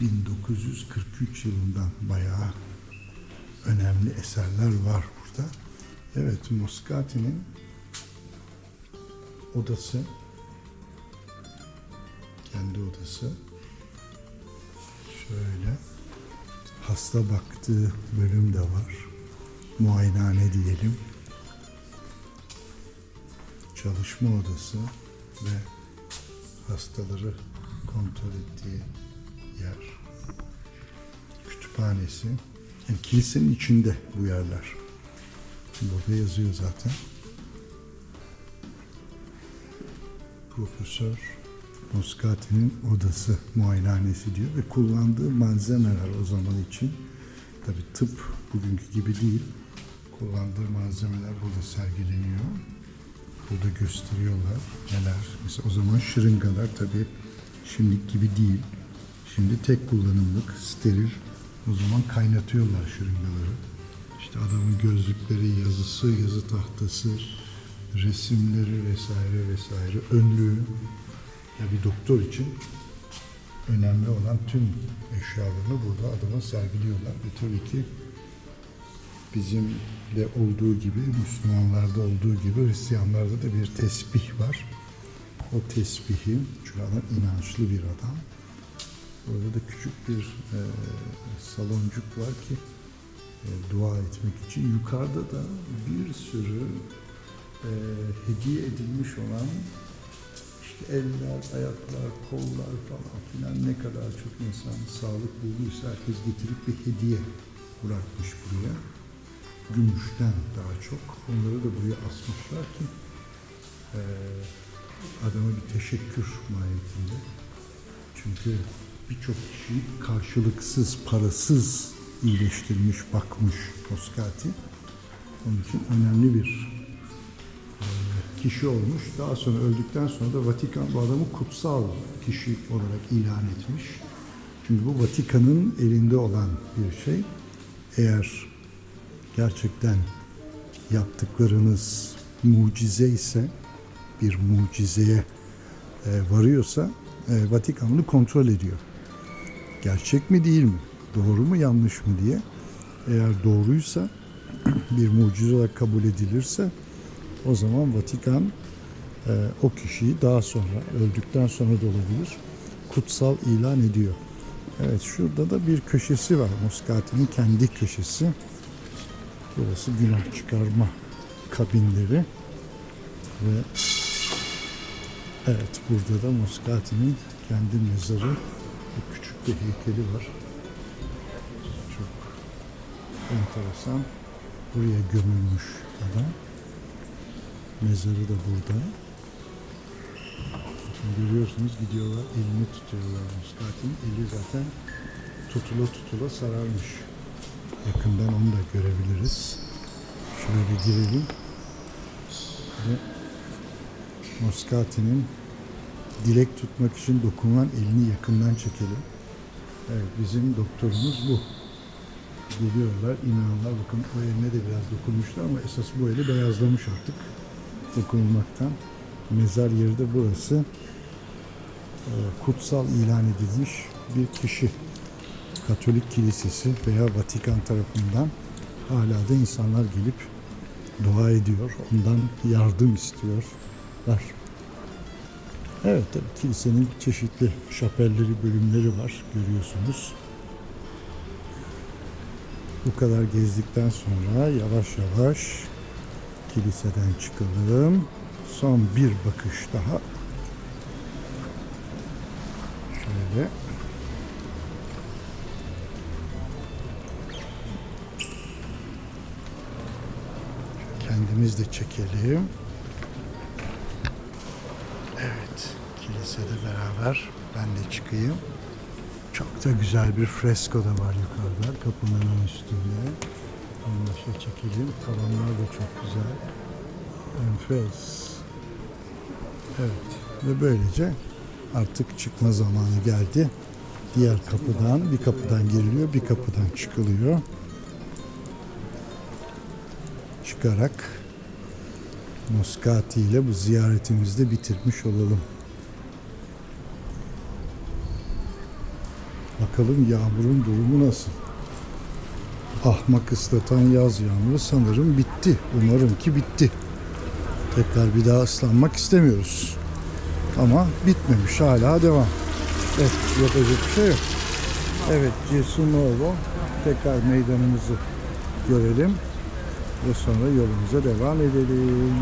1943 yılından bayağı önemli eserler var burada. Evet, Moscati'nin odası, kendi odası. Şöyle, hasta baktığı bölüm de var. Muayenehane diyelim. Çalışma odası ve hastaları kontrol ettiği yer. Kütüphanesi. Yani kilisenin içinde bu yerler. Burada yazıyor zaten. Profesör Moscati'nin odası muayenehanesi diyor ve kullandığı malzemeler o zaman için tabi tıp bugünkü gibi değil kullandığı malzemeler burada sergileniyor. Burada gösteriyorlar neler. Mesela o zaman şırıngalar tabi şimdiki gibi değil. Şimdi tek kullanımlık, steril. O zaman kaynatıyorlar şırıngaları. İşte adamın gözlükleri, yazısı, yazı tahtası, resimleri vesaire vesaire, önlüğü. Ya bir doktor için önemli olan tüm eşyalarını burada adama sergiliyorlar. Ve tabii ki bizim de olduğu gibi, Müslümanlarda olduğu gibi Hristiyanlarda da bir tesbih var. O tesbihi, çünkü adam inançlı bir adam. Orada da küçük bir e, saloncuk var ki e, dua etmek için. Yukarıda da bir sürü e, hediye edilmiş olan işte eller, ayaklar, kollar falan filan ne kadar çok insan sağlık bulduysa herkes getirip bir hediye bırakmış buraya. Gümüşten daha çok. Onları da buraya asmışlar ki e, adama bir teşekkür mahiyetinde. Çünkü birçok kişiyi karşılıksız, parasız iyileştirmiş, bakmış Moscati. Onun için önemli bir e, kişi olmuş. Daha sonra öldükten sonra da Vatikan bu adamı kutsal kişi olarak ilan etmiş. Çünkü bu Vatikan'ın elinde olan bir şey. Eğer gerçekten yaptıklarınız mucize ise bir mucizeye e, varıyorsa e, Vatikan bunu kontrol ediyor. Gerçek mi değil mi? Doğru mu yanlış mı diye. Eğer doğruysa bir mucize olarak kabul edilirse o zaman Vatikan e, o kişiyi daha sonra öldükten sonra da olabilir kutsal ilan ediyor. Evet şurada da bir köşesi var. Moscati'nin kendi köşesi. Burası günah çıkarma kabinleri ve evet burada da Moscati'nin kendi mezarı küçük bir heykeli var. Çok enteresan. Buraya gömülmüş adam. Mezarı da burada. Bakın görüyorsunuz gidiyorlar elini tutuyorlar Muscati'nin. Eli zaten tutula tutula sararmış. Yakından onu da görebiliriz. Şöyle girelim. Ve Moscati'nin dilek tutmak için dokunulan elini yakından çekelim. Evet bizim doktorumuz bu. Geliyorlar, inanırlar. Bakın o eline de biraz dokunmuşlar ama esas bu eli beyazlamış artık dokunulmaktan. Mezar yeri de burası. Ee, Kutsal ilan edilmiş bir kişi. Katolik Kilisesi veya Vatikan tarafından hala da insanlar gelip dua ediyor. Ondan yardım istiyorlar. Evet tabii kilisenin çeşitli şapelleri, bölümleri var görüyorsunuz. Bu kadar gezdikten sonra yavaş yavaş kiliseden çıkalım. Son bir bakış daha. Şöyle. Kendimiz de çekelim. Kilisede beraber ben de çıkayım. Çok da güzel bir fresko da var yukarıda kapının üstünde. Onu da şey çekelim. Tavanlar da çok güzel. Enfes. Evet. Ve böylece artık çıkma zamanı geldi. Diğer kapıdan, bir kapıdan giriliyor, bir kapıdan çıkılıyor. Çıkarak Moscati ile bu ziyaretimizi de bitirmiş olalım. Bakalım yağmurun durumu nasıl? ahmak ıslatan yaz yağmuru sanırım bitti. Umarım ki bitti. Tekrar bir daha ıslanmak istemiyoruz. Ama bitmemiş hala devam. Evet yapacak bir şey yok. Evet Cesu Novo tekrar meydanımızı görelim ve sonra yolumuza devam edelim.